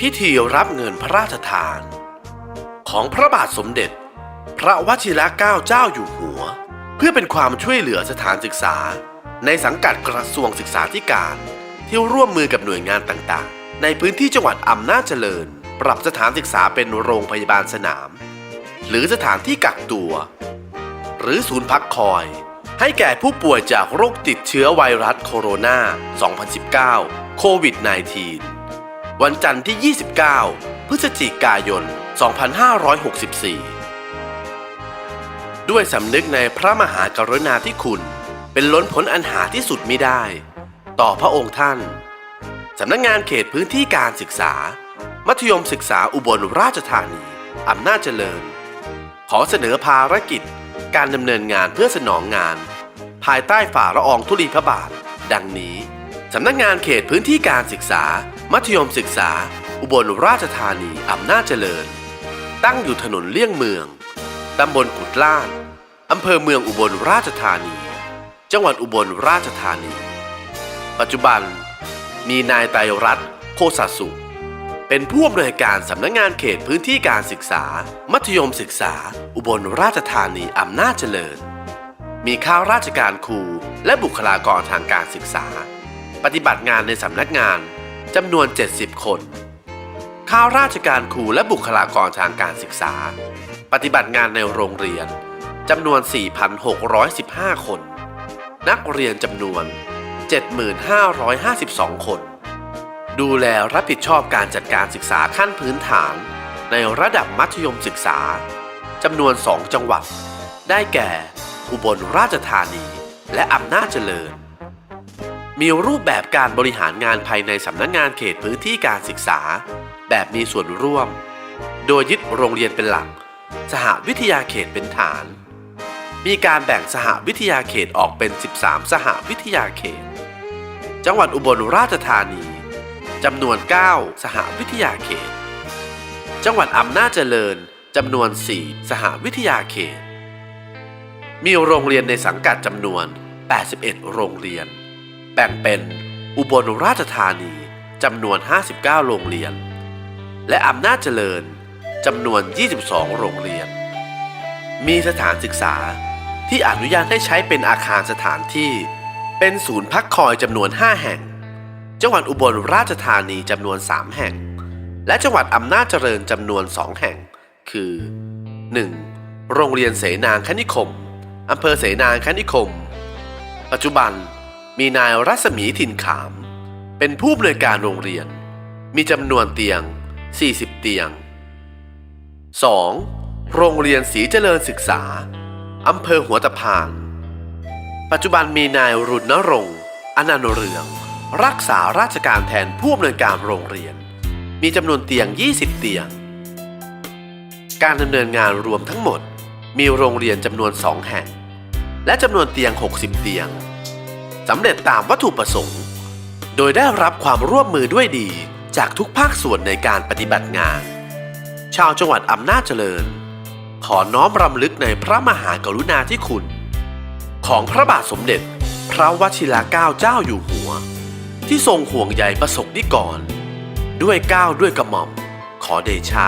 พิธีรับเงินพระราชทาน ของพระบาทสมเด็จ พระวชิรเกล้าเจ้าอยู่หัว เพื่อเป็นความช่วยเหลือสถานศึกษา ในสังกัดกระทรวงศึกษาธิการที่ร่วมมือกับหน่วยงานต่างๆ ในพื้นที่จังหวัดอำนาจเจริญ ปรับสถานศึกษาเป็นโรงพยาบาลสนาม หรือสถานที่กักตัว หรือศูนย์พักคอย ให้แก่ผู้ป่วยจากโรคติดเชื้อไวรัสโคโรนา 2019 โควิด -19 วันจันทร์ที่ 29 พฤศจิกายน 2564 ด้วยสำนึกในพระมหากรุณาธิคุณ เป็นล้นพ้นอันหาที่สุดมิได้ ต่อพระองค์ท่าน สำนักงานเขตพื้นที่การศึกษา มัธยมศึกษาอุบลราชธานี อำนาจเจริญ ขอเสนอภารกิจการดำเนินงานเพื่อสนองงาน ภายใต้ฝ่าละอองธุลีพระบาท ดังนี้ สำนักงานเขตพื้นที่การศึกษา มัธยมศึกษา อุบลราชธานีอำนาจเจริญ ตั้งอยู่ถนนเลี่ยงเมือง ตำบลกุดล่าดอำเภอเมืองอุบลราชธานี จังหวัดอุบลราชธานี ปัจจุบันมีนายไตรรัตน์โคสสุเป็นผู้อำนวยการสำนักงานเขตพื้นที่การศึกษา มัธยมศึกษา อุบลราชธานีอำนาจเจริญ มีข้าราชการครูและบุคลากรทางการศึกษา ปฏิบัติงานในสำนักงาน จำนวน 70 คนข้าราชการครูและบุคลากรทางการศึกษา ปฏิบัติงานในโรงเรียนจำนวน 4,615 คน นักเรียนจำนวน 7,552 คน ดูแลรับผิดชอบการจัดการศึกษาขั้นพื้นฐาน ในระดับมัธยมศึกษาจำนวน 2 จังหวัด ได้แก่ อุบลราชธานี และอำนาจเจริญ มีรูปแบบการบริหารงานภายในสำนักงานเขตพื้นที่การศึกษา แบบมีส่วนร่วม โดยยึดโรงเรียนเป็นหลัก สหวิทยาเขตเป็นฐาน มีการแบ่งสหวิทยาเขตออกเป็น 13 สหวิทยาเขต จังหวัดอุบลราชธานีจำนวน 9 สหวิทยาเขต จังหวัดอำนาจเจริญจำนวน 4 สหวิทยาเขต มีโรงเรียนในสังกัดจำนวน 81 โรงเรียน แบ่งเป็นอุบลราชธานีจำนวน 59 โรงเรียน และอำนาจเจริญจำนวน 22 โรงเรียน มีสถานศึกษาที่อนุญาตให้ใช้เป็นอาคารสถานที่ เป็นศูนย์พักคอยจำนวน 5 แห่ง จังหวัดอุบลราชธานีจำนวน 3 แห่ง และจังหวัดอำนาจเจริญจำนวน 2 แห่ง คือ 1. โรงเรียนเสนางคณิคม อำเภอเสนางคณิคม ปัจจุบัน มีนายรัศมีถิ่นขาม เป็นผู้อำนวยการโรงเรียน มีจำนวนเตียง 40 เตียง 2. โรงเรียนศรีเจริญศึกษา อำเภอหัวตะพาน ปัจจุบันมีนายรุณรงค์อนันต์เรือง รักษาราชการแทนผู้อำนวยการโรงเรียน มีจำนวนเตียง 20 เตียง การดำเนินงานรวมทั้งหมด มีโรงเรียนจำนวน 2 แห่ง และจำนวนเตียง 60 เตียง สำเร็จตามวัตถุประสงค์ โดยได้รับความร่วมมือด้วยดีจากทุกภาคส่วนในการปฏิบัติงาน ชาวจังหวัดอำนาจเจริญ ขอน้อมรำลึกในพระมหากรุณาธิคุณ ของพระบาทสมเด็จพระวชิรเกล้าเจ้าอยู่หัว ที่ทรงห่วงใยประสบนิกร ด้วยเกล้าวด้วยกระหม่อม ขอเดชะ